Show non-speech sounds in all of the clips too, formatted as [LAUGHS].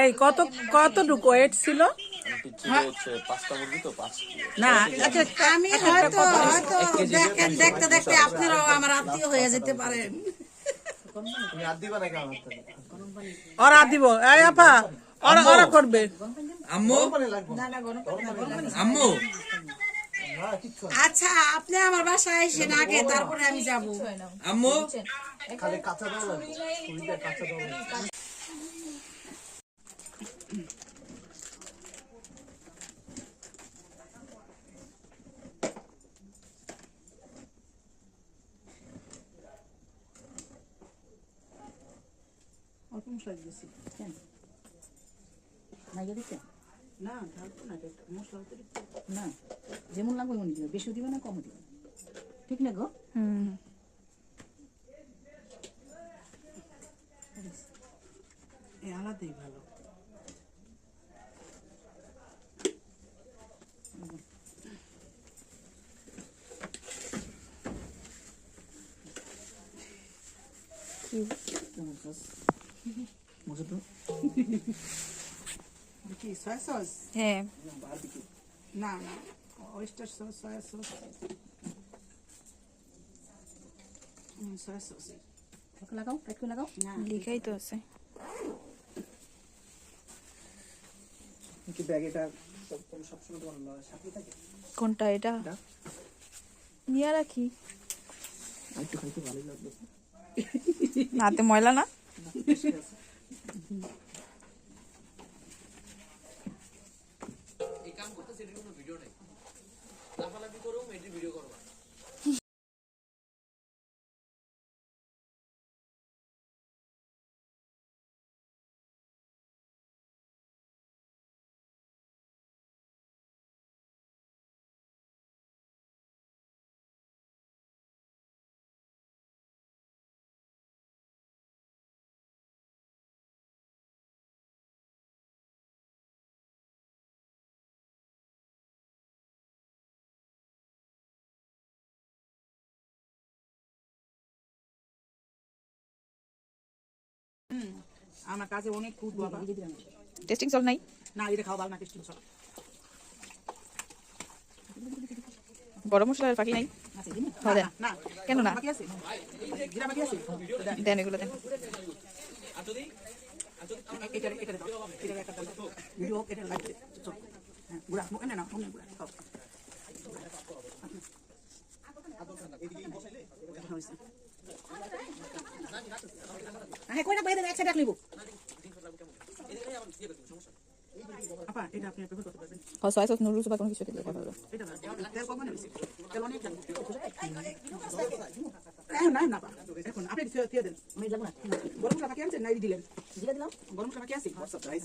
এই কত কতটুকু ওয়েট ছিল? না আচ্ছা আমি হয়তো হয়তো দেখেন দেখতে দেখতে আপনারাও আমার আত্মীয় হয়ে যেতে পারেন। ওরা দিব। এই আপা ওরা ওরা করবে। আম্মু? আম্মু না কিচ্ছু না। আচ্ছা আপনি আমার বাসায় এসেন আগে তারপরে আমি যাব। আম্মু? খালি কাঁচা দাও। কাঁচা দাও। অল্প মশলা দিয়েছি। কেন? নাইয়া দিচ্ছেন? না ঢালবো না মশলা অতিরিক্ত না যেমন লাগবে এমন দিবে বেশি দিবে না কম দিবে ঠিক না গো? এই আলাদাই ভালো। [LAUGHS] কি সয়া সস হ্যাঁ। না না oyster sauce soy sauce soy sauce লাগাও একটু লাগাও। না লিখাই তো আছে। কি ব্যাগ এটা সবসময় তোমার সাথে থাকে? কোনটা এটা? নিয়ে রাখি। একটু খাইতে ভালোই লাগবে হাতে ময়লা না? করুম এটি ভিডিও করবা আমার কাছে অনেক ফুড বাবা। টেস্টিং সল নাই? না এটা খাওয়া ভালো না টেস্টি সব গরম মশলার ফাঁকি নাই? হ্যাঁ। না কেন না? বাকি আছে? জিরা বাকি আছে? দেন এগুলো দেন। হ্যাঁ হ্যাঁ কয়টা বাইরে এক সাইড রাখলিব আপা এটা আপনি প্রেফার করতে পারবেন। ও সয়া সস নুডলস বা কোনো কিছু দিয়ে কথা বলো। এটা দাও তেল কম না বেশি। তেল অনেক হ্যাঁ না না এখন আপনি দিয়ে দিয়ে দেন। আমি লাগবে না। গরম মশলা বাকি আছে নাই দিলেন? দিয়ে দিলাম। গরম মশলা বাকি আছে? সারপ্রাইজ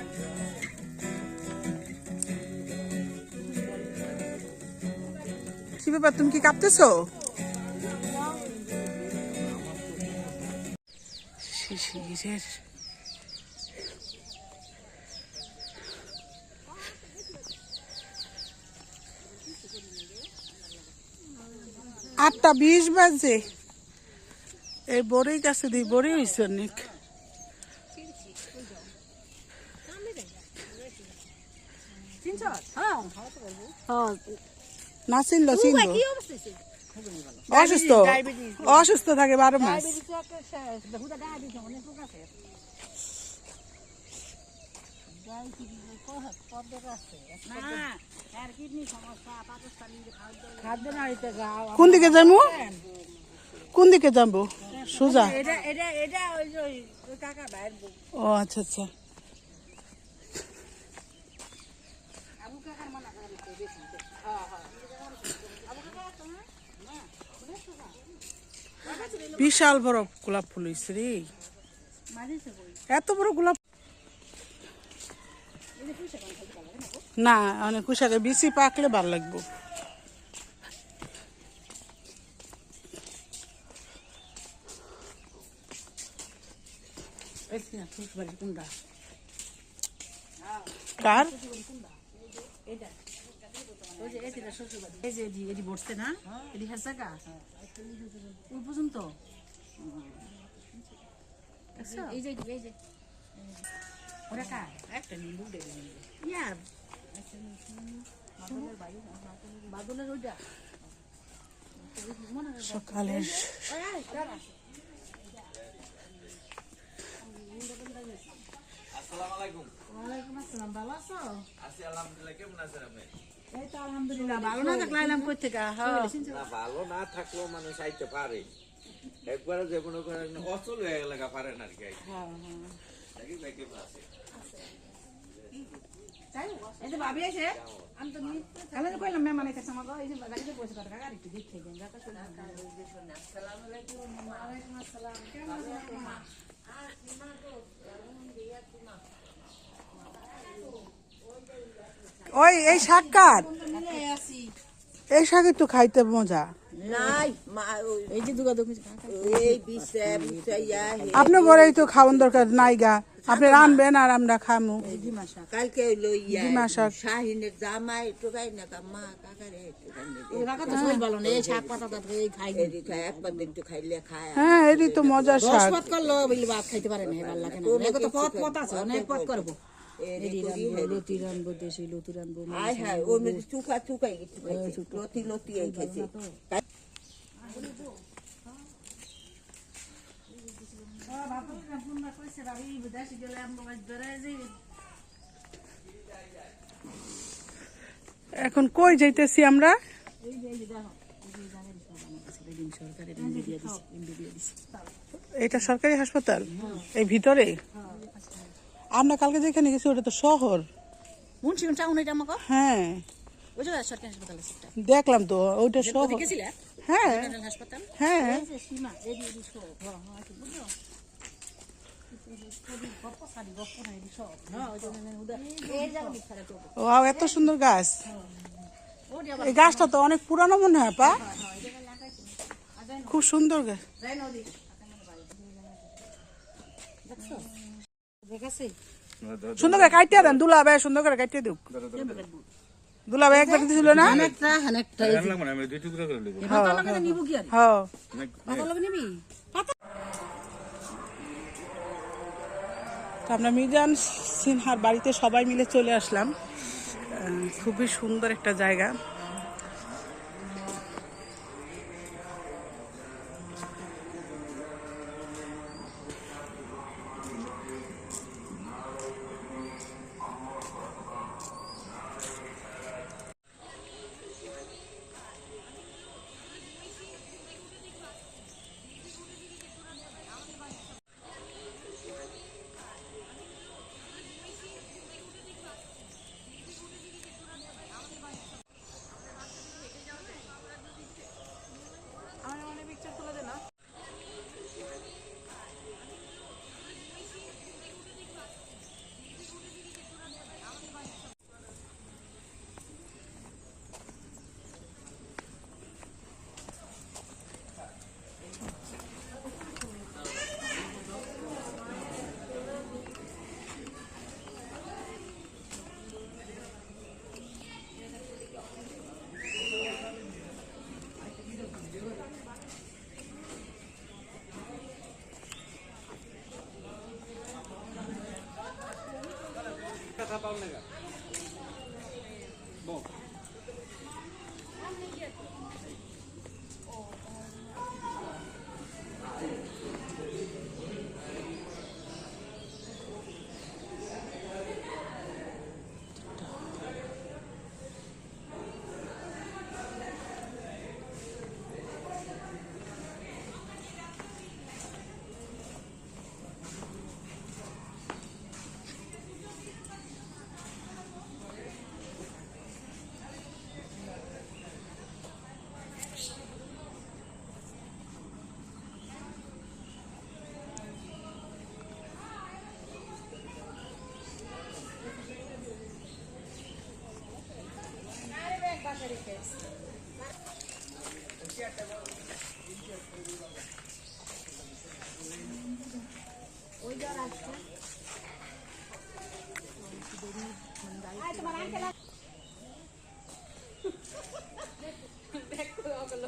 কি ব্যাপার তুমি কি কাঁপতেছো? শিশিরের আটটা বিশ বাজে। এই বড়ই কাছে দিই বড়ই হয়েছে অনেক। না চিনলো চিনলো অসুস্থ অসুস্থ থাকে বারো মাস। কোন দিকে যাব? কোন দিকে যাব? সোজা। ও আচ্ছা আচ্ছা। বিশাল বড় গোলাপ ফুল হয়েছে রে। এত বড় গোলাপ না অনেক কুশাকে বেশি পাকলে ভালো লাগবো। কার? এই যে এডি এডি বসছে না? এডি হাসা গা ওই পর্যন্ত? এই যে এই যে ওরা কার? একটা নিলু দে ইয়ার? বাদলের ওইটা। সকালের। আসসালামু আলাইকুম। ওয়ালাইকুম আসসালাম ভালো আছো? আছি আলহামদুলিল্লাহ কেমন আছেন আপনি? আলহামদুলিল্লাহ ভালো। না থাকলে আইলাম কই থেকে? হ্যাঁ না ভালো না থাকলেও মানুষ আইতে পারে। একবারে যে করেন অচল হয়ে গেলে পারেন আর কি। দেখি ওই এই শাক কার? এই শাক একটু খাইতে মজা। নাই মা ওই এই যে দুগা দুগা এই বিষে বিষয়া আপনি ঘরেই তো খাওয়ান দরকার নাই গা। আপনি রানবেন আর আমরা খামু। কালকে ডিমা শাক। শাহিনের জামাই টোকাই না কাকারে হ্যাঁ এটি তো মজার শাক। করল ভাত খাইতে পারে না ভালো লাগে না। পথ পথ আছে অনেক পথ করব এডি রানবো লতি রানবো দেশি লতি রানবো আয় হায় ওর মধ্যে চুকা চুকাই লতি লতি এই খাইছে এখন কই যাইতেছি আমরা? এটা সরকারি হাসপাতাল? এই ভিতরে? আমরা কালকে যেখানে গেছি ওটা তো শহর। টাউন এটা আমাকে? হ্যাঁ। ওই যে সরকারি হাসপাতাল দেখলাম তো ওইটা শহর। গেছিলে? হ্যাঁ। হাসপাতাল? হ্যাঁ। হ্যাঁ হ্যাঁ ও এত সুন্দর গাছ। এই গাছটা তো অনেক পুরানো মনে হয় পা। খুব সুন্দর গাছ। সুন্দর করে কাটিয়ে দেন দুলা ভাই সুন্দর করে কাটিয়ে দিক দুলা ভাই একবার দিছিল না? অনেকটা অনেকটা এই যে। পাতা লাগে নিব কি আর? হ্যাঁ। পাতা লাগে নিবি? আমরা মিজান সিনহার বাড়িতে সবাই মিলে চলে আসলাম। খুবই সুন্দর একটা জায়গা। பண்ணுங்கள்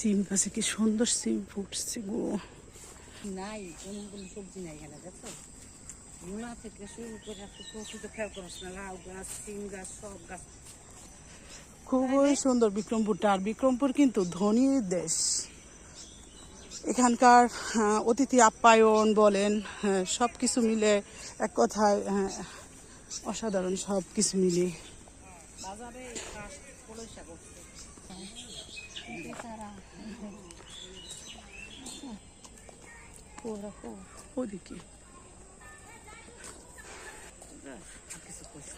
সিম গাছে কি সুন্দর সিম ফুটছে গো। নাই কোনো কোনো সবজি নাই এখানে দেখো মূলা থেকে শুরু করে আপনি তো খেয়াল করছ না লাউ গাছ সিম গাছ সব গাছ। খুবই সুন্দর বিক্রমপুরটা আর বিক্রমপুর কিন্তু ধনী দেশ। এখানকার অতিথি আপ্যায়ন বলেন সব কিছু মিলে এক কথায় হ্যাঁ, অসাধারণ সব কিছু মিলে। বাজারে ওদিকে করছে